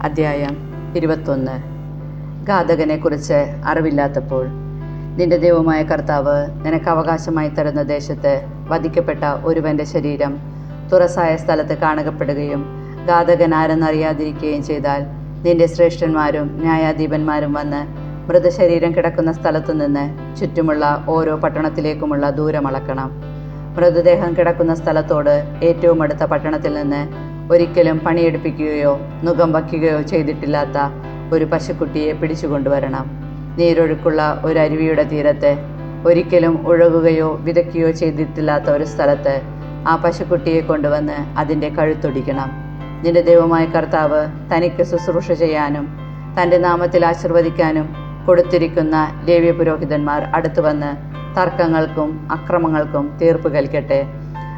അദ്ധ്യായം ഇരുപത്തൊന്ന്. ഘാതകനെക്കുറിച്ച് അറിവില്ലാത്തപ്പോൾ നിന്റെ ദൈവമായ കർത്താവ് നിനക്ക് അവകാശമായി തരുന്ന ദേശത്ത് വധിക്കപ്പെട്ട ഒരുവന്റെ ശരീരം തുറസായ സ്ഥലത്ത് കാണപ്പെടുകയും ഘാതകൻ ആരെന്നറിയാതിരിക്കുകയും ചെയ്താൽ നിന്റെ ശ്രേഷ്ഠന്മാരും ന്യായാധിപന്മാരും വന്ന് മൃതശരീരം കിടക്കുന്ന സ്ഥലത്തു നിന്ന് ചുറ്റുമുള്ള ഓരോ പട്ടണത്തിലേക്കുമുള്ള ദൂരമളക്കണം മൃതദേഹം കിടക്കുന്ന സ്ഥലത്തോട് ഏറ്റവും അടുത്ത പട്ടണത്തിൽ നിന്ന് ഒരിക്കലും പണിയെടുപ്പിക്കുകയോ നുഖം വയ്ക്കുകയോ ചെയ്തിട്ടില്ലാത്ത ഒരു പശുക്കുട്ടിയെ പിടിച്ചുകൊണ്ടുവരണം നീരൊഴുക്കുള്ള ഒരു അരുവിയുടെ തീരത്ത് ഒരിക്കലും ഉഴകുകയോ വിതയ്ക്കുകയോ ചെയ്തിട്ടില്ലാത്ത ഒരു സ്ഥലത്ത് ആ പശുക്കുട്ടിയെ കൊണ്ടുവന്ന് അതിന്റെ കഴുത്തൊടിക്കണം. നിന്റെ ദൈവമായ കർത്താവ് തനിക്ക് ശുശ്രൂഷ ചെയ്യാനും തന്റെ നാമത്തിൽ ആശീർവദിക്കാനും കൊടുത്തിരിക്കുന്ന ലേവ്യ പുരോഹിതന്മാർ അടുത്തു വന്ന് തർക്കങ്ങൾക്കും അക്രമങ്ങൾക്കും തീർപ്പ് കൽക്കട്ടെ.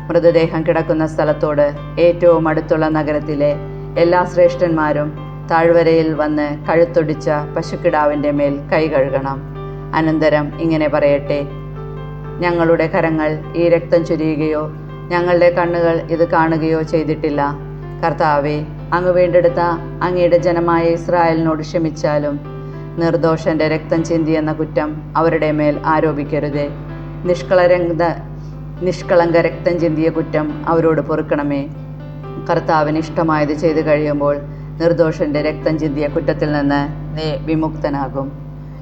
മൃതദേഹം കിടക്കുന്ന സ്ഥലത്തോട് ഏറ്റവും അടുത്തുള്ള നഗരത്തിലെ എല്ലാ ശ്രേഷ്ഠന്മാരും താഴ്വരയിൽ വന്ന് കഴുത്തൊടിച്ച പശുക്കിടാവിന്റെ മേൽ കൈ കഴുകണം. അനന്തരം ഇങ്ങനെ പറയട്ടെ ഞങ്ങളുടെ കരങ്ങൾ ഈ രക്തം ചൊരിയുകയോ ഞങ്ങളുടെ കണ്ണുകൾ ഇത് കാണുകയോ ചെയ്തിട്ടില്ല. കർത്താവെ അങ്ങ് വീണ്ടെടുത്ത അങ്ങയുടെ ജനമായ ഇസ്രായേലിനോട് ക്ഷമിച്ചാലും നിർദോഷന്റെ രക്തം ചിന്തിയെന്ന കുറ്റം അവരുടെ മേൽ ആരോപിക്കരുതേ. നിഷ്കളരംഗ നിഷ്കളങ്ക രക്തം ചിന്തിയ കുറ്റം അവരോട് പൊറുക്കണമേ. കർത്താവിന് ഇഷ്ടമായത് ചെയ്തു കഴിയുമ്പോൾ നിർദോഷന്റെ രക്തം ചിന്തിയ കുറ്റത്തിൽ നിന്ന് നീ വിമുക്തനാകും.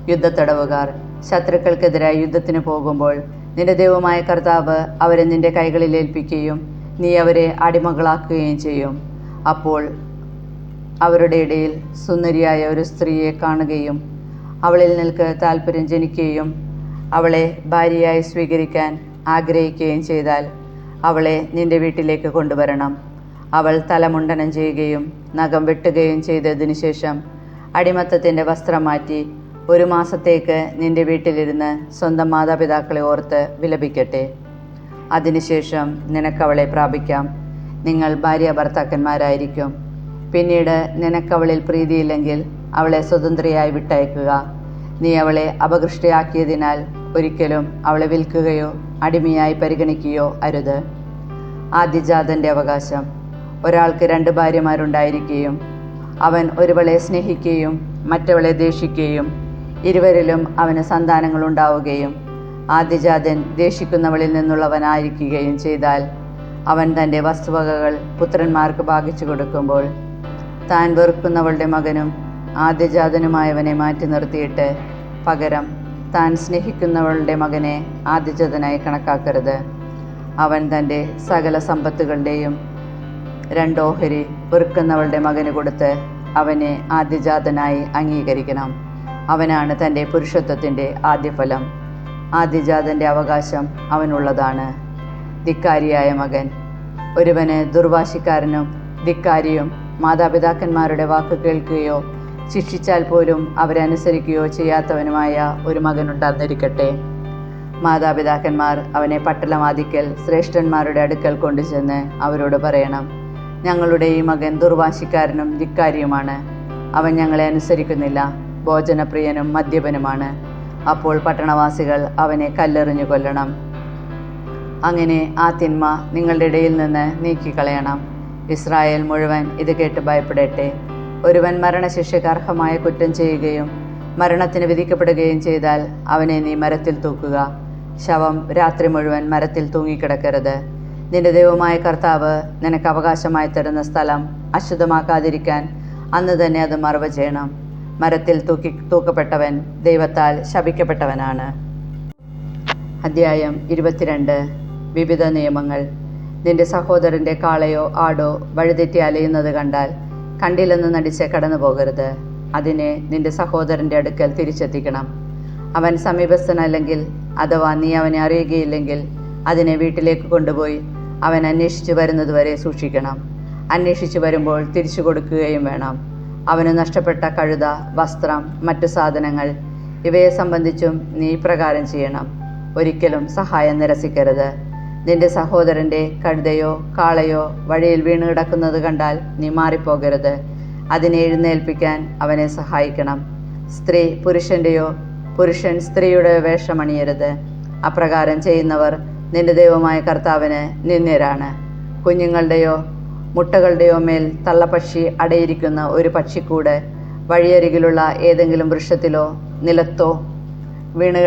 യുദ്ധത്തടവുകാർ ശത്രുക്കൾക്കെതിരായി യുദ്ധത്തിന് പോകുമ്പോൾ നിന്റെ ദൈവമായ കർത്താവ് അവരെ നിന്റെ കൈകളിൽ ഏൽപ്പിക്കുകയും നീ അവരെ അടിമകളാക്കുകയും ചെയ്യും. അപ്പോൾ അവരുടെ ഇടയിൽ സുന്ദരിയായ ഒരു സ്ത്രീയെ കാണുകയും അവളിൽ നിൽക്ക് താല്പര്യം ജനിക്കുകയും അവളെ ഭാര്യയായി സ്വീകരിക്കാൻ ആഗ്രഹിക്കുകയും ചെയ്താൽ അവളെ നിന്റെ വീട്ടിലേക്ക് കൊണ്ടുവരണം. അവൾ തലമുണ്ടനം ചെയ്യുകയും നഖം വെട്ടുകയും ചെയ്തതിനു ശേഷം അടിമത്തത്തിന്റെ വസ്ത്രം മാറ്റി ഒരു മാസത്തേക്ക് നിന്റെ വീട്ടിലിരുന്ന് സ്വന്തം മാതാപിതാക്കളെ ഓർത്ത് വിലപിക്കട്ടെ. അതിനുശേഷം നിനക്കവളെ പ്രാപിക്കാം. നിങ്ങൾ ഭാര്യ ഭർത്താക്കന്മാരായിരിക്കും. പിന്നീട് നിനക്കവളിൽ പ്രീതിയില്ലെങ്കിൽ അവളെ സ്വതന്ത്രയായി വിട്ടയക്കുക. നീ അവളെ അപകൃഷ്ടയാക്കിയതിനാൽ ഒരിക്കലും അവളെ വിൽക്കുകയോ അടിമയായി പരിഗണിക്കുകയോ അരുത്. ആദ്യജാതന്റെ അവകാശം. ഒരാൾക്ക് രണ്ട് ഭാര്യമാരുണ്ടായിരിക്കുകയും അവൻ ഒരുവളെ സ്നേഹിക്കുകയും മറ്റവളെ ദേഷിക്കുകയും ഇരുവരിലും അവന് സന്താനങ്ങൾ ഉണ്ടാവുകയും ആദ്യജാതൻ ദേഷിക്കുന്നവളിൽ നിന്നുള്ളവനായിരിക്കുകയും ചെയ്താൽ അവൻ തന്റെ വസ്തുവകകൾ പുത്രന്മാർക്ക് ഭാഗിച്ചു കൊടുക്കുമ്പോൾ താൻ വെറുക്കുന്നവളുടെ മകനും ആദ്യജാതനുമായവനെ മാറ്റി നിർത്തിയിട്ട് പകരം താൻ സ്നേഹിക്കുന്നവളുടെ മകനെ ആദിജതനായി കണക്കാക്കരുത്. അവൻ തന്റെ സകല സമ്പത്തുകളുടെയും രണ്ടോഹരി വെറുക്കുന്നവളുടെ മകന് കൊടുത്ത് അവനെ ആദ്യജാതനായി അംഗീകരിക്കണം. അവനാണ് തന്റെ പുരുഷത്വത്തിന്റെ ആദ്യഫലം. ആദ്യജാതന്റെ അവകാശം അവനുള്ളതാണ്. ധിക്കാരിയായ മകൻ. ഒരുവന് ദുർവാശിക്കാരനും ധിക്കാരിയും മാതാപിതാക്കന്മാരുടെ വാക്ക് കേൾക്കുകയോ ശിക്ഷിച്ചാൽ പോലും അവരനുസരിക്കുകയോ ചെയ്യാത്തവനുമായ ഒരു മകനുണ്ടാന്നിരിക്കട്ടെ മാതാപിതാക്കന്മാർ അവനെ പട്ടളമാദിക്കൽ ശ്രേഷ്ഠന്മാരുടെ അടുക്കൽ കൊണ്ടുചെന്ന് അവരോട് പറയണം ഞങ്ങളുടെ ഈ മകൻ ദുർവാശിക്കാരനും ധിക്കാരിയുമാണ്. അവൻ ഞങ്ങളെ അനുസരിക്കുന്നില്ല ഭോജനപ്രിയനും മദ്യപനുമാണ്. അപ്പോൾ പട്ടണവാസികൾ അവനെ കല്ലെറിഞ്ഞു കൊല്ലണം. അങ്ങനെ ആ തിന്മ നിങ്ങളുടെ ഇടയിൽ നിന്ന് നീക്കിക്കളയണം. ഇസ്രായേൽ മുഴുവൻ ഇത് കേട്ട് ഭയപ്പെടട്ടെ. ഒരുവൻ മരണശിക്ഷയ്ക്ക് അർഹമായ കുറ്റം ചെയ്യുകയും മരണത്തിന് വിധിക്കപ്പെടുകയും ചെയ്താൽ അവനെ നീ മരത്തിൽ തൂക്കുക. ശവം രാത്രി മുഴുവൻ മരത്തിൽ തൂങ്ങിക്കിടക്കരുത്. നിന്റെ ദൈവമായ കർത്താവ് നിനക്ക് അവകാശമായി തരുന്ന സ്ഥലം അശുദ്ധമാക്കാതിരിക്കാൻ അന്ന് തന്നെ അത് മറവ് ചെയ്യണം. മരത്തിൽ തൂക്കി തൂക്കപ്പെട്ടവൻ ദൈവത്താൽ ശപിക്കപ്പെട്ടവനാണ്. അധ്യായം ഇരുപത്തിരണ്ട്. വിവിധ നിയമങ്ങൾ. നിന്റെ സഹോദരന്റെ കാളയോ ആടോ വഴിതെറ്റി അലയുന്നത് കണ്ടാൽ കണ്ടില്ലെന്ന് നടിച്ച് കടന്നു പോകരുത് അതിനെ നിന്റെ സഹോദരന്റെ അടുക്കൽ തിരിച്ചെത്തിക്കണം. അവൻ സമീപസ്ഥനല്ലെങ്കിൽ അഥവാ നീ അവനെ അറിയുകയില്ലെങ്കിൽ അതിനെ വീട്ടിലേക്ക് കൊണ്ടുപോയി അവൻ അന്വേഷിച്ചു വരുന്നതുവരെ സൂക്ഷിക്കണം. അന്വേഷിച്ചു വരുമ്പോൾ തിരിച്ചു കൊടുക്കുകയും വേണം. അവന് നഷ്ടപ്പെട്ട കഴുത വസ്ത്രം മറ്റു സാധനങ്ങൾ ഇവയെ സംബന്ധിച്ചും നീ പ്രകാരം ചെയ്യണം. ഒരിക്കലും സഹായം നിരസിക്കരുത്. നിന്റെ സഹോദരന്റെ കഴുതയോ കാളയോ വഴിയിൽ വീണ് കിടക്കുന്നത് കണ്ടാൽ നീ മാറിപ്പോകരുത്. അതിനെ എഴുന്നേൽപ്പിക്കാൻ അവനെ സഹായിക്കണം. സ്ത്രീ പുരുഷന്റെയോ പുരുഷൻ സ്ത്രീയുടെ വേഷമണിയരുത് അപ്രകാരം ചെയ്യുന്നവർ നിന്റെ ദൈവമായ കർത്താവിന് നിന്ദ്യരാണ്. കുഞ്ഞുങ്ങളുടെയോ മുട്ടകളുടെയോ മേൽ തള്ളപ്പക്ഷി അടയിരിക്കുന്ന ഒരു പക്ഷിക്കൂടെ വഴിയരികിലുള്ള ഏതെങ്കിലും വൃക്ഷത്തിലോ നിലത്തോ വീണ്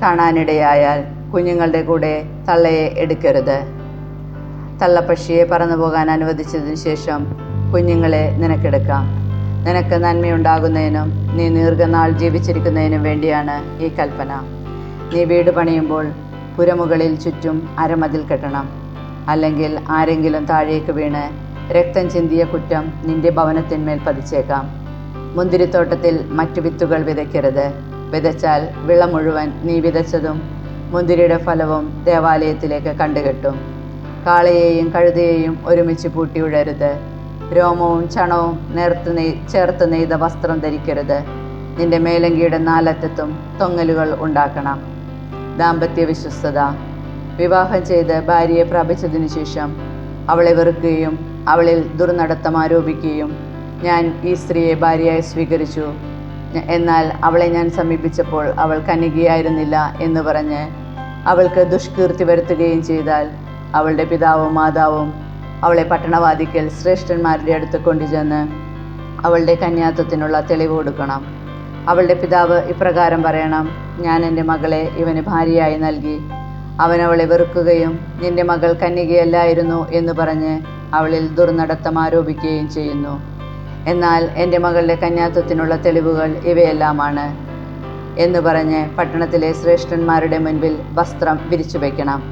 കാണാനിടയായാൽ കുഞ്ഞുങ്ങളുടെ കൂടെ തള്ളയെ എടുക്കരുത്. തള്ളപ്പക്ഷിയെ പറന്നു പോകാൻ അനുവദിച്ചതിന് ശേഷം കുഞ്ഞുങ്ങളെ നിനക്കെടുക്കാം. നിനക്ക് നന്മയുണ്ടാകുന്നതിനും നീ ദീർഘനാൾ ജീവിച്ചിരിക്കുന്നതിനും വേണ്ടിയാണ് ഈ കൽപ്പന. നീ വീട് പണിയുമ്പോൾ പുരമുകളിൽ ചുറ്റും അരമതിൽ കെട്ടണം. അല്ലെങ്കിൽ ആരെങ്കിലും താഴേക്ക് വീണ് രക്തം ചിന്തിയ കുറ്റം നിന്റെ ഭവനത്തിന്മേൽ പതിച്ചേക്കാം. മുന്തിരിത്തോട്ടത്തിൽ മറ്റു വിത്തുകൾ വിതയ്ക്കരുത്. വിതച്ചാൽ വിള മുഴുവൻ നീ വിതച്ചതും മുന്തിരിയുടെ ഫലവും ദേവാലയത്തിലേക്ക് കണ്ടുകെട്ടും. കാളയെയും കഴുതയെയും ഒരുമിച്ച് പൂട്ടി ഉഴരുത്. രോമവും ചണവും നേർത്ത് നെയ് ചേർത്ത് നെയ്ത വസ്ത്രം ധരിക്കരുത്. നിന്റെ മേലങ്കിയുടെ നാലറ്റത്തും തൊങ്ങലുകൾ ഉണ്ടാക്കണം. ദാമ്പത്യ വിശ്വസ്തത. വിവാഹം ചെയ്ത് ഭാര്യയെ പ്രാപിച്ചതിനു ശേഷം അവളെ വെറുക്കുകയും അവളിൽ ദുർനടത്തം ആരോപിക്കുകയും ഞാൻ ഈ സ്ത്രീയെ ഭാര്യയായി സ്വീകരിച്ചു. എന്നാൽ അവളെ ഞാൻ സമീപിച്ചപ്പോൾ അവൾ കന്യകയായിരുന്നില്ല എന്ന് പറഞ്ഞ് അവൾക്ക് ദുഷ്കീർത്തി വരുത്തുകയും ചെയ്താൽ അവളുടെ പിതാവും മാതാവും അവളെ പട്ടണവാദിക്കൽ ശ്രേഷ്ഠന്മാരുടെ അടുത്ത് കൊണ്ടുചെന്ന് അവളുടെ കന്യാത്വത്തിനുള്ള തെളിവ് കൊടുക്കണം. അവളുടെ പിതാവ് ഇപ്രകാരം പറയണം ഞാൻ എന്റെ മകളെ ഇവന് ഭാര്യയായി നൽകി. അവൻ അവളെ വെറുക്കുകയും നിന്റെ മകൾ കന്യകയല്ലായിരുന്നു എന്ന് പറഞ്ഞ് അവളിൽ ദുർനടത്തം ആരോപിക്കുകയും ചെയ്യുന്നു. എന്നാൽ എന്റെ മകളുടെ കന്യാത്വത്തിനുള്ള തെളിവുകൾ ഇവയെല്ലാമാണ്. എന്ന് പറഞ്ഞ് പട്ടണത്തിലെ ശ്രേഷ്ഠന്മാരുടെ മുൻപിൽ വസ്ത്രം വിരിച്ചു വയ്ക്കണം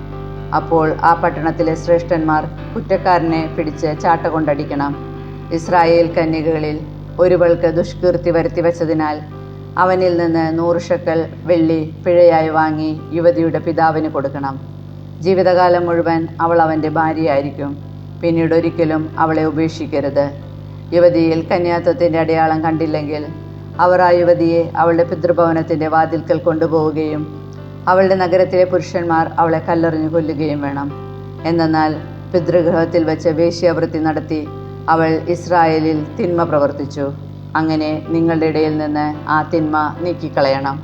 അപ്പോൾ ആ പട്ടണത്തിലെ ശ്രേഷ്ഠന്മാർ കുറ്റക്കാരനെ പിടിച്ച് ചാട്ട കൊണ്ടടിക്കണം ഇസ്രായേൽ കന്യകകളിൽ ഒരുവൾക്ക് ദുഷ്കീർത്തി വരുത്തി വച്ചതിനാൽ അവനിൽ നിന്ന് നൂറ് ഷക്കൽ വെള്ളി പിഴയായി വാങ്ങി യുവതിയുടെ പിതാവിന് കൊടുക്കണം. ജീവിതകാലം മുഴുവൻ അവൾ അവന്റെ ഭാര്യയായിരിക്കും. പിന്നീട് ഒരിക്കലും അവളെ ഉപേക്ഷിക്കരുത്. യുവതിയിൽ കന്യാത്വത്തിന്റെ അടയാളം കണ്ടില്ലെങ്കിൽ അവർ ആ യുവതിയെ അവളുടെ പിതൃഭവനത്തിന്റെ വാതിൽക്കൽ കൊണ്ടുപോവുകയും അവളുടെ നഗരത്തിലെ പുരുഷന്മാർ അവളെ കല്ലെറിഞ്ഞു കൊല്ലുകയും വേണം. എന്നാൽ പിതൃഗൃഹത്തിൽ വെച്ച് വേശ്യാവൃത്തി നടത്തി അവൾ ഇസ്രായേലിൽ തിന്മ പ്രവർത്തിച്ചു. അങ്ങനെ നിങ്ങളുടെ ഇടയിൽ നിന്ന് ആ തിന്മ നീക്കിക്കളയണം.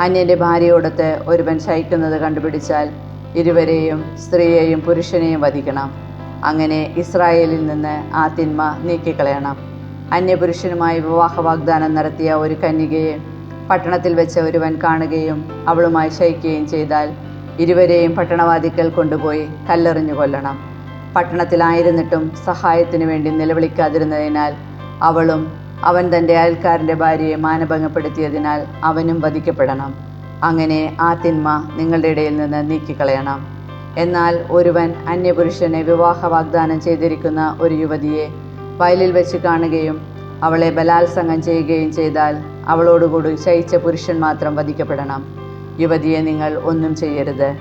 അന്യന്റെ ഭാര്യയോടൊത്ത് ഒരുവൻ ശയിക്കുന്നത് കണ്ടുപിടിച്ചാൽ ഇരുവരെയും സ്ത്രീയെയും പുരുഷനെയും വധിക്കണം. അങ്ങനെ ഇസ്രായേലിൽ നിന്ന് ആ തിന്മ നീക്കിക്കളയണം. അന്യപുരുഷനുമായി വിവാഹ വാഗ്ദാനം നടത്തിയ ഒരു കന്യകയെ പട്ടണത്തിൽ വെച്ച് ഒരുവൻ കാണുകയും അവളുമായി ശയിക്കുകയും ചെയ്താൽ ഇരുവരെയും പട്ടണവാദിക്കൽ കൊണ്ടുപോയി കല്ലെറിഞ്ഞു കൊല്ലണം. പട്ടണത്തിലായിരുന്നിട്ടും സഹായത്തിനു വേണ്ടി നിലവിളിക്കാതിരുന്നതിനാൽ അവളും അവൻ തന്റെ അയൽക്കാരന്റെ ഭാര്യയെ മാനഭംഗപ്പെടുത്തിയതിനാൽ അവനും വധിക്കപ്പെടണം. അങ്ങനെ ആ തിന്മ നിങ്ങളുടെ ഇടയിൽ നിന്ന് നീക്കിക്കളയണം. എന്നാൽ ഒരുവൻ അന്യപുരുഷനെ വിവാഹ വാഗ്ദാനം ചെയ്തിരിക്കുന്ന ഒരു യുവതിയെ വയലിൽ വെച്ച് കാണുകയും അവളെ ബലാത്സംഗം ചെയ്യുകയും ചെയ്താൽ അവളോടുകൂടി ശയിച്ച പുരുഷൻ മാത്രം വധിക്കപ്പെടണം. യുവതിയെ നിങ്ങൾ ഒന്നും ചെയ്യരുത്.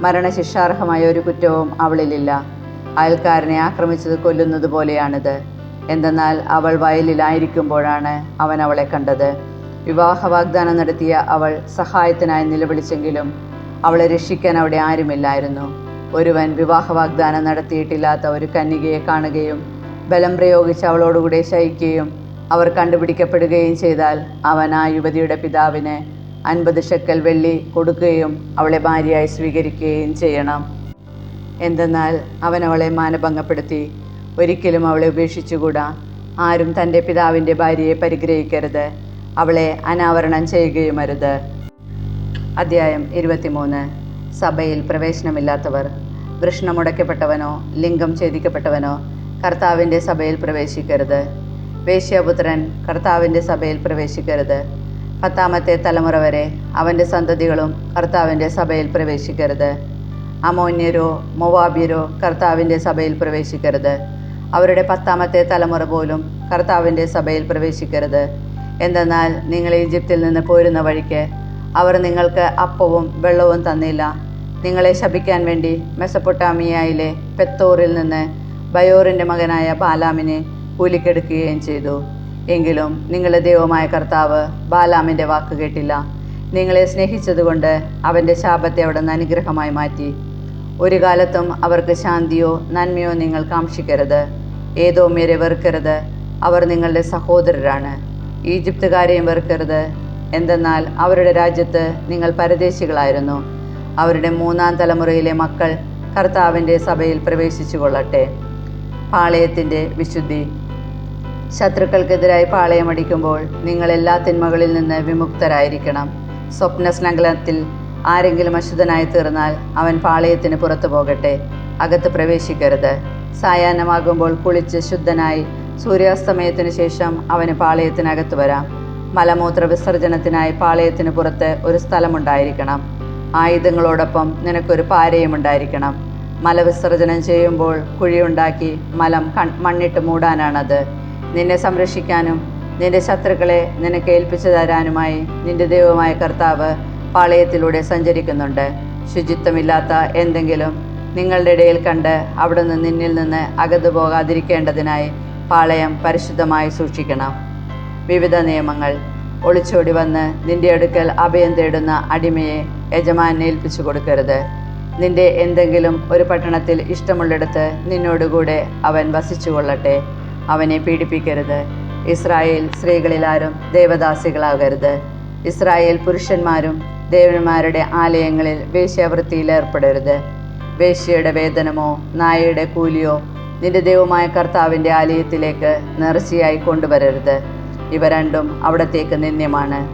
മരണശിക്ഷാർഹമായ ഒരു കുറ്റവും അവളിലില്ല. അയൽക്കാരനെ ആക്രമിച്ചത് കൊല്ലുന്നത് പോലെയാണിത്. എന്തെന്നാൽ അവൾ വയലിലായിരിക്കുമ്പോഴാണ് അവൻ അവളെ കണ്ടത്. വിവാഹ വാഗ്ദാനം നടത്തിയ അവൾ സഹായത്തിനായി നിലവിളിച്ചെങ്കിലും അവളെ രക്ഷിക്കാൻ അവിടെ ആരുമില്ലായിരുന്നു. ഒരുവൻ വിവാഹ വാഗ്ദാനം നടത്തിയിട്ടില്ലാത്ത ഒരു കന്യകയെ കാണുകയും ബലം പ്രയോഗിച്ച് അവളോടുകൂടെ ശയിക്കുകയും അവർ കണ്ടുപിടിക്കപ്പെടുകയും ചെയ്താൽ അവൻ ആ യുവതിയുടെ പിതാവിന് അൻപത് ഷെക്കൽ വെള്ളി കൊടുക്കുകയും അവളെ ഭാര്യയായി സ്വീകരിക്കുകയും ചെയ്യണം. എന്തെന്നാൽ അവൻ അവളെ മാനഭംഗപ്പെടുത്തി. ഒരിക്കലും അവളെ ഉപേക്ഷിച്ചുകൂടാ. ആരും തന്റെ പിതാവിന്റെ ഭാര്യയെ പരിഗ്രഹിക്കരുത്. അവളെ അനാവരണം ചെയ്യുകയുമരുത്. അധ്യായം ഇരുപത്തിമൂന്ന്. സഭയിൽ പ്രവേശനമില്ലാത്തവർ. വൃഷ്ണമുടയ്ക്കപ്പെട്ടവനോ ലിംഗം ഛേദിക്കപ്പെട്ടവനോ കർത്താവിന്റെ സഭയിൽ പ്രവേശിക്കരുത്. വേശ്യാപുത്രൻ കർത്താവിന്റെ സഭയിൽ പ്രവേശിക്കരുത്. പത്താമത്തെ തലമുറ വരെ അവന്റെ സന്തതികളും കർത്താവിന്റെ സഭയിൽ പ്രവേശിക്കരുത്. അമോന്യരോ മൊവാബ്യരോ കർത്താവിന്റെ സഭയിൽ പ്രവേശിക്കരുത്. അവരുടെ പത്താമത്തെ തലമുറ പോലും കർത്താവിന്റെ സഭയിൽ പ്രവേശിക്കരുത്. എന്തെന്നാൽ നിങ്ങൾ ഈജിപ്തിൽ നിന്ന് പോരുന്ന വഴിക്ക് അവർ നിങ്ങൾക്ക് അപ്പവും വെള്ളവും തന്നില്ല. നിങ്ങളെ ശപിക്കാൻ വേണ്ടി മെസപ്പൊട്ടാമിയയിലെ പെത്തോറിൽ നിന്ന് ബയോറിന്റെ മകനായ ബാലാമിനെ കൂലിക്കെടുക്കുകയും ചെയ്തു. എങ്കിലും നിങ്ങളുടെ ദൈവമായ കർത്താവ് ബാലാമിന്റെ വാക്ക് കേട്ടില്ല. നിങ്ങളെ സ്നേഹിച്ചതുകൊണ്ട് അവന്റെ ശാപത്തെ അവിടെ നിന്ന് അനുഗ്രഹമായി മാറ്റി. ഒരു കാലത്തും അവർക്ക് ശാന്തിയോ നന്മയോ നിങ്ങൾ കാക്ഷിക്കരുത്. ഏതോ മേരെ വെറുക്കരുത്. അവർ നിങ്ങളുടെ സഹോദരരാണ്. ഈജിപ്തുകാരെയും വെറുക്കരുത്. എന്തെന്നാൽ അവരുടെ രാജ്യത്ത് നിങ്ങൾ പരദേശികളായിരുന്നു. അവരുടെ മൂന്നാം തലമുറയിലെ മക്കൾ കർത്താവിന്റെ സഭയിൽ പ്രവേശിച്ചു കൊള്ളട്ടെ പാളയത്തിന്റെ വിശുദ്ധി. ശത്രുക്കൾക്കെതിരായി പാളയമടിക്കുമ്പോൾ നിങ്ങൾ എല്ലാ തിന്മകളിൽ നിന്ന് വിമുക്തരായിരിക്കണം. സ്വപ്നസ്നഗലത്തിൽ ആരെങ്കിലും അശുദ്ധനായി തീർന്നാൽ അവൻ പാളയത്തിന് പുറത്തു പോകട്ടെ. അകത്ത് പ്രവേശിക്കരുത്. സായാഹ്നമാകുമ്പോൾ കുളിച്ച് ശുദ്ധനായി സൂര്യാസ്തമയത്തിന് ശേഷം അവന് പാളയത്തിനകത്ത് വരാം. മലമൂത്ര വിസർജനത്തിനായി പാളയത്തിന് പുറത്ത് ഒരു സ്ഥലമുണ്ടായിരിക്കണം. ആയുധങ്ങളോടൊപ്പം നിനക്കൊരു പാരയും ഉണ്ടായിരിക്കണം മലവിസർജനം ചെയ്യുമ്പോൾ കുഴിയുണ്ടാക്കി മലം കൺ മണ്ണിട്ട് മൂടാനാണത്. നിന്നെ സംരക്ഷിക്കാനും നിന്റെ ശത്രുക്കളെ നിനക്ക് ഏൽപ്പിച്ചു തരാനുമായി നിന്റെ ദൈവമായ കർത്താവ് പാളയത്തിലൂടെ സഞ്ചരിക്കുന്നുണ്ട്. ശുചിത്വമില്ലാത്ത എന്തെങ്കിലും നിങ്ങളുടെ ഇടയിൽ കണ്ട് അവിടുന്ന് നിന്നിൽ നിന്ന് അകന്നു പോകാതിരിക്കേണ്ടതിനായി പാളയം പരിശുദ്ധമായി സൂക്ഷിക്കണം. വിവിധ നിയമങ്ങൾ. ഒളിച്ചോടി വന്ന് നിന്റെ അടുക്കൽ അഭയം തേടുന്ന അടിമയെ യജമാനേൽപ്പിച്ചു കൊടുക്കരുത്. നിന്റെ എന്തെങ്കിലും ഒരു പട്ടണത്തിൽ ഇഷ്ടമുള്ളിടത്ത് നിന്നോടുകൂടെ അവൻ വസിച്ചുകൊള്ളട്ടെ. അവനെ പീഡിപ്പിക്കരുത്. ഇസ്രായേൽ സ്ത്രീകളിലാരും ദേവദാസികളാകരുത്. ഇസ്രായേൽ പുരുഷന്മാരും ദേവന്മാരുടെ ആലയങ്ങളിൽ വേശ്യാവൃത്തിയിൽ ഏർപ്പെടരുത്. വേശ്യയുടെ വേതനമോ നായയുടെ കൂലിയോ നിന്റെ ദൈവമായ കർത്താവിന്റെ ആലയത്തിലേക്ക് നേർച്ചയായി കൊണ്ടുവരരുത്. ഇവ രണ്ടും അവിടത്തേക്ക് നിന്ദ്യമാണ്.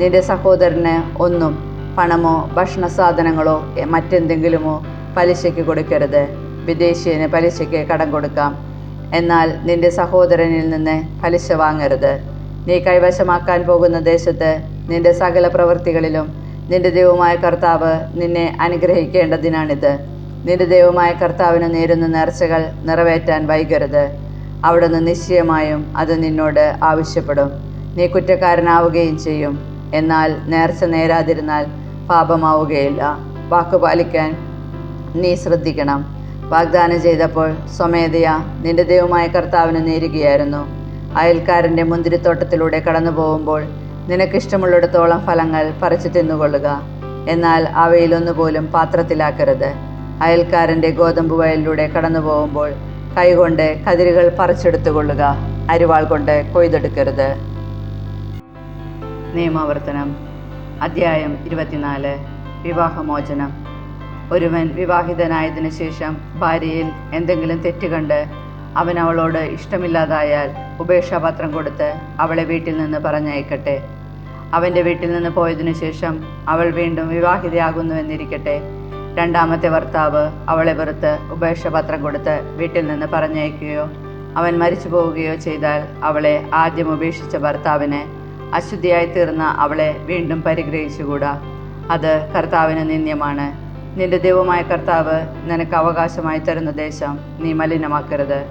നിന്റെ സഹോദരന് ഒന്നും പണമോ ഭക്ഷണ സാധനങ്ങളോ മറ്റെന്തെങ്കിലുമോ പലിശയ്ക്ക് കൊടുക്കരുത്. വിദേശീയന് പലിശയ്ക്ക് കടം കൊടുക്കാം. എന്നാൽ നിന്റെ സഹോദരനിൽ നിന്ന് പലിശ വാങ്ങരുത്. നീ കൈവശമാക്കാൻ പോകുന്ന ദേശത്ത് നിന്റെ സകല പ്രവൃത്തികളിലും നിന്റെ ദൈവമായ കർത്താവ് നിന്നെ അനുഗ്രഹിക്കേണ്ടതിനാണിത്. നിന്റെ ദൈവമായ കർത്താവിന് നേരുന്ന നേർച്ചകൾ നിറവേറ്റാൻ വൈകരുത്. അവിടുന്ന് നിശ്ചയമായും അത് നിന്നോട് ആവശ്യപ്പെടും. നീ കുറ്റക്കാരനാവുകയും ചെയ്യും. എന്നാൽ നേർച്ച നേരാതിരുന്നാൽ പാപമാവുകയില്ല. വാക്കു പാലിക്കാൻ നീ ശ്രദ്ധിക്കണം. വാഗ്ദാനം ചെയ്തപ്പോൾ സ്വമേധയ നിന്റെ ദൈവമായ കർത്താവിന് നേരുകയായിരുന്നു. അയൽക്കാരന്റെ മുന്തിരിത്തോട്ടത്തിലൂടെ കടന്നു പോകുമ്പോൾ നിനക്കിഷ്ടമുള്ളിടത്തോളം ഫലങ്ങൾ പറിച്ചു തിന്നുകൊള്ളുക. എന്നാൽ അവയിലൊന്നുപോലും പാത്രത്തിലാക്കരുത്. അയൽക്കാരന്റെ ഗോതമ്പ് വയലിലൂടെ കടന്നു പോകുമ്പോൾ കൈകൊണ്ട് കതിരുകൾ പറിച്ചെടുത്തുകൊള്ളുക. അരിവാൾ കൊണ്ട് കൊയ്തെടുക്കരുത്. നിയമാവർത്തനം. അധ്യായം ഇരുപത്തിനാല്. വിവാഹമോചനം. ഒരുവൻ വിവാഹിതനായതിനു ശേഷം ഭാര്യയിൽ എന്തെങ്കിലും തെറ്റ് കണ്ട് അവൻ അവളോട് ഇഷ്ടമില്ലാതായാൽ ഉപേക്ഷാപത്രം കൊടുത്ത് അവളെ വീട്ടിൽ നിന്ന് പറഞ്ഞയക്കട്ടെ. അവന്റെ വീട്ടിൽ നിന്ന് പോയതിനു ശേഷം അവൾ വീണ്ടും വിവാഹിതയാകുന്നുവെന്നിരിക്കട്ടെ രണ്ടാമത്തെ ഭർത്താവ് അവളെ വെറുത്ത് ഉപേക്ഷാപത്രം കൊടുത്ത് വീട്ടിൽ നിന്ന് പറഞ്ഞയക്കുകയോ അവൻ മരിച്ചു പോവുകയോ ചെയ്താൽ അവളെ ആദ്യം ഉപേക്ഷിച്ച ഭർത്താവിന് അശുദ്ധിയായി തീർന്ന അവളെ വീണ്ടും പരിഗ്രഹിച്ചുകൂടാ? അത് കർത്താവിന് നിന്ദ്യമാണ്. നിന്റെ ദൈവമായ കർത്താവ് നിനക്ക് അവകാശമായി തരുന്ന ദേശം നീ മലിനമാക്കരുത്.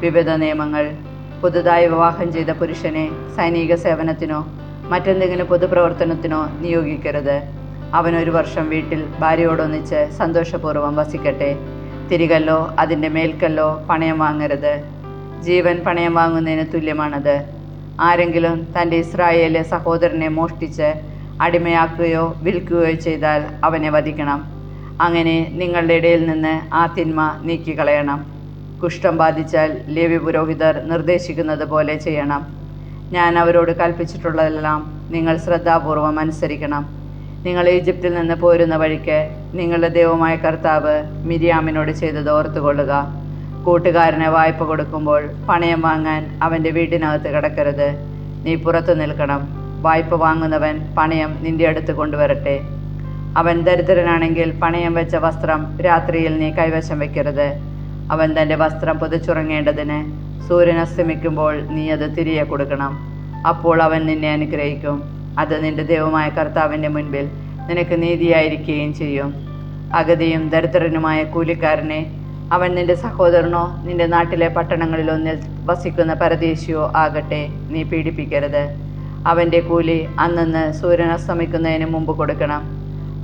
വിവിധ നിയമങ്ങൾ പുതുതായി വിവാഹം ചെയ്ത പുരുഷനെ സൈനിക സേവനത്തിനോ മറ്റെന്തെങ്കിലും പൊതുപ്രവർത്തനത്തിനോ നിയോഗിക്കരുത്. അവൻ ഒരു വർഷം വീട്ടിൽ ഭാര്യയോടൊന്നിച്ച് സന്തോഷപൂർവം വസിക്കട്ടെ. തിരികല്ലോ അതിന്റെ മേൽക്കല്ലോ പണയം വാങ്ങരുത്. ജീവൻ പണയം വാങ്ങുന്നതിന് തുല്യമാണത്. ആരെങ്കിലും തന്റെ ഇസ്രായേലിലെ സഹോദരനെ മോഷ്ടിച്ച് അടിമയാക്കുകയോ വിൽക്കുകയോ ചെയ്താൽ അവനെ വധിക്കണം. അങ്ങനെ നിങ്ങളുടെ ഇടയിൽ നിന്ന് ആ തിന്മ നീക്കിക്കളയണം. കുഷ്ഠം ബാധിച്ചാൽ ലേവി പുരോഹിതർ നിർദ്ദേശിക്കുന്നത് പോലെ ചെയ്യണം. ഞാൻ അവരോട് കൽപ്പിച്ചിട്ടുള്ളതെല്ലാം നിങ്ങൾ ശ്രദ്ധാപൂർവം അനുസരിക്കണം. നിങ്ങൾ ഈജിപ്തിൽ നിന്ന് പോരുന്ന വഴിക്ക് നിങ്ങളുടെ ദൈവമായ കർത്താവ് മിരിയാമിനോട് ചെയ്തത് ഓർത്തുകൊള്ളുക. കൂട്ടുകാരന് വായ്പ കൊടുക്കുമ്പോൾ പണയം വാങ്ങാൻ അവന്റെ വീട്ടിനകത്ത് കിടക്കരുത്. നീ പുറത്തു നിൽക്കണം. വായ്പ വാങ്ങുന്നവൻ പണയം നിന്റെ അടുത്ത് കൊണ്ടുവരട്ടെ. അവൻ ദരിദ്രനാണെങ്കിൽ പണയം വെച്ച വസ്ത്രം രാത്രിയിൽ നീ കൈവശം വെക്കരുത്. അവൻ തന്റെ വസ്ത്രം പുതച്ചുറങ്ങേണ്ടതിന് സൂര്യൻ അസ്തമിക്കുമ്പോൾ നീ അത് തിരികെ കൊടുക്കണം. അപ്പോൾ അവൻ നിന്നെ അനുഗ്രഹിക്കും. അത് നിന്റെ ദൈവമായ കർത്താവിന്റെ മുൻപിൽ നിനക്ക് നീതിയായിരിക്കുകയും ചെയ്യും. അഗതിയും ദരിദ്രനുമായ കൂലിക്കാരനെ അവൻ നിന്റെ സഹോദരനോ നിന്റെ നാട്ടിലെ പട്ടണങ്ങളിലൊന്നിൽ വസിക്കുന്ന പരദേശിയോ ആകട്ടെ നീ പീഡിപ്പിക്കരുത്. അവന്റെ കൂലി അന്നന്ന് സൂര്യൻ അസ്തമിക്കുന്നതിന് മുമ്പ് കൊടുക്കണം.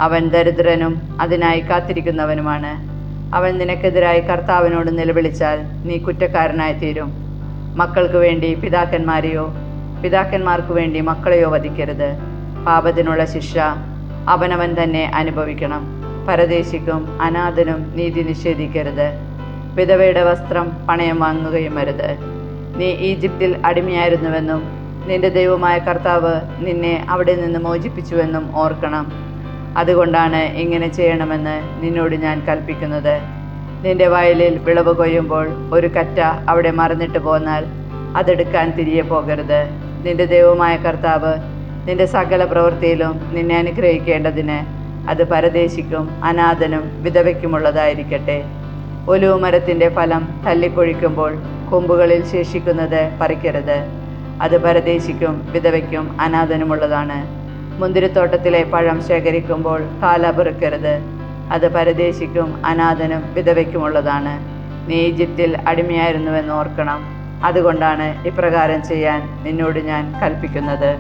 അവൻ ദരിദ്രനും അതിനായി കാത്തിരിക്കുന്നവനുമാണ്. അവൻ നിനക്കെതിരായി കർത്താവിനോട് നിലവിളിച്ചാൽ നീ കുറ്റക്കാരനായി തീരും മക്കൾക്ക് വേണ്ടി പിതാക്കന്മാരെയോ പിതാക്കന്മാർക്ക് വേണ്ടി മക്കളെയോ വധിക്കരുത്. പാപത്തിനുള്ള ശിക്ഷ അവനവൻ തന്നെ അനുഭവിക്കണം. പരദേശിക്കും അനാഥനും നീതി നിഷേധിക്കരുത്. വിധവയുടെ വസ്ത്രം പണയം വാങ്ങുകയും അരുത്. നീ ഈജിപ്തിൽ അടിമയായിരുന്നുവെന്നും നിന്റെ ദൈവമായ കർത്താവ് നിന്നെ അവിടെ നിന്ന് മോചിപ്പിച്ചുവെന്നും ഓർക്കണം. അതുകൊണ്ടാണ് ഇങ്ങനെ ചെയ്യണമെന്ന് നിന്നോട് ഞാൻ കൽപ്പിക്കുന്നത്. നിന്റെ വയലിൽ വിളവ് കൊയ്യുമ്പോൾ ഒരു കറ്റ അവിടെ മറന്നിട്ട് പോന്നാൽ അതെടുക്കാൻ തിരികെ പോകരുത്. നിന്റെ ദൈവമായ കർത്താവ് നിന്റെ സകല പ്രവൃത്തിയിലും നിന്നെ അനുഗ്രഹിക്കേണ്ടതിന് അത് പരദേശിക്കും അനാഥനും വിധവയ്ക്കുമുള്ളതായിരിക്കട്ടെ. ഒലുവ് മരത്തിന്റെ ഫലം തല്ലിക്കൊഴിക്കുമ്പോൾ കൊമ്പുകളിൽ ശേഷിക്കുന്നത് പറിക്കരുത്. അത് പരദേശിക്കും വിധവയ്ക്കും അനാഥനുമുള്ളതാണ്. മുന്തിരിത്തോട്ടത്തിലെ പഴം ശേഖരിക്കുമ്പോൾ കാല പെറുക്കരുത്. അത് പരദേശിക്കും അനാഥനും വിധവയ്ക്കുമുള്ളതാണ്. നീ ഈജിപ്തിൽ അടിമയായിരുന്നുവെന്ന് ഓർക്കണം. അതുകൊണ്ടാണ് ഇപ്രകാരം ചെയ്യാൻ നിന്നോട് ഞാൻ കൽപ്പിക്കുന്നത്.